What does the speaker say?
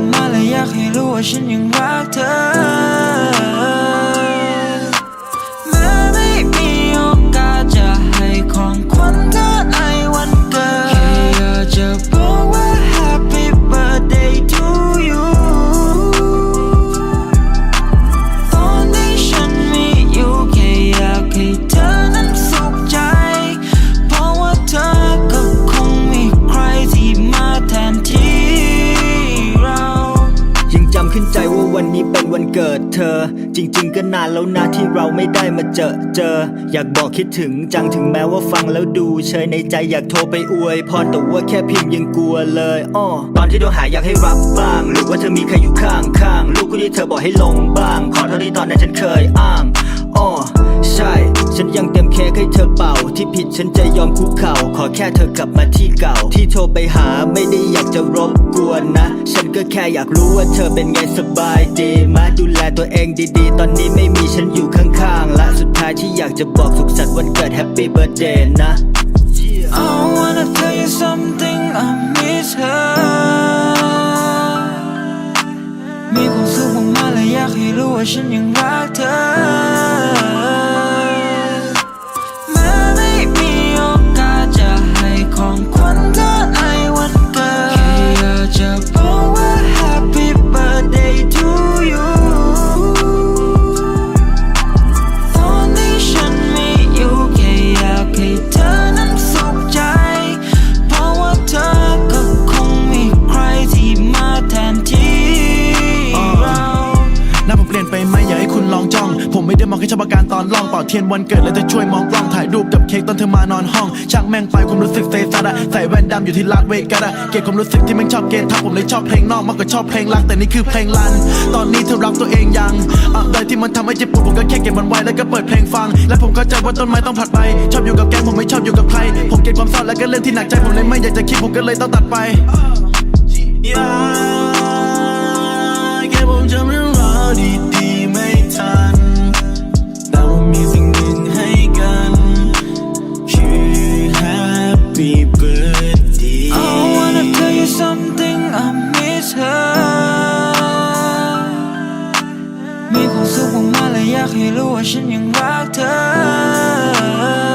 มสุขมาและอยากให้รู้ว่าฉันยังรักเธอ ขึ้นใจว่าวันนี้เป็นวันเกิดเธอ จริง ๆ ก็นานแล้วนะที่เราไม่ได้มาเจอเจอ อยากบอกคิดถึงจังถึงแม้ว่าฟังแล้วดู เชยในใจอยากโทรไปอวยพรแต่ว่าแค่พิมพ์ยังกลัวเลยอ้อตอนที่โดนหายอยากให้รับบ้าง หรือว่าเธอมีใครอยู่ข้างข้างๆลูกคนที่เธอบอกให้ลงบ้าง ขอเท่าที่ตอนนั้นฉันเคยอ้างอ้อใช่ ฉันยังเต็มเค้กให้เธอเป่า ที่ผิดฉันจะยอมคุกเข่า ขอแค่เธอกลับมาที่เก่า ที่โทรไปหาไม่ได้อยากจะรบกวนนะ ฉันก็แค่อยากรู้ว่าเธอเป็นไงสบายดีมาดูแลตัวเองดีๆ ตอนนี้ไม่มีฉันอยู่ข้างๆและสุดท้ายที่อยากจะบอกสุขสันต์วันเกิด Happy Birthday นะ I wanna tell you something I miss her มีความสุขมากๆและอยากให้รู้ว่าฉันยังรักเธอ ชอบอาการตอนลองเป่าเทียนวันเกิดแล้วจะช่วยมองกล้องถ่ายรูปกับเค้กตอนเธอมานอนห้องช่างแม่งไปความรู้สึกเซซัดอะใส่แว่นดำอยู่ที่ลาสเวกัสอะเก็บความรู้สึกที่แม่งชอบเกทับผมเลยชอบเพลงนอกมากกว่าชอบเพลงรักแต่นี่คือเพลงรัน ตอนนี้เธอรักตัวเองยังอะไรที่มันทำให้เจ็บปวดผมก็แค่เก็บมันไว้แล้วก็เปิดเพลงฟัง และผมเข้าใจว่าต้นไม้ต้องผลัดไป ชอบอยู่กับแกงผมไม่ชอบอยู่กับใคร ผมเก็บความเศร้าแล้วก็เรื่องที่หนักใจผมเลยไม่อยากจะคิดผมก็เลยต้องตัดไปอยากแค่ผมจำเรื่องราวดี ออมาและอยากให้รู้ว่าฉันยังรักเธอ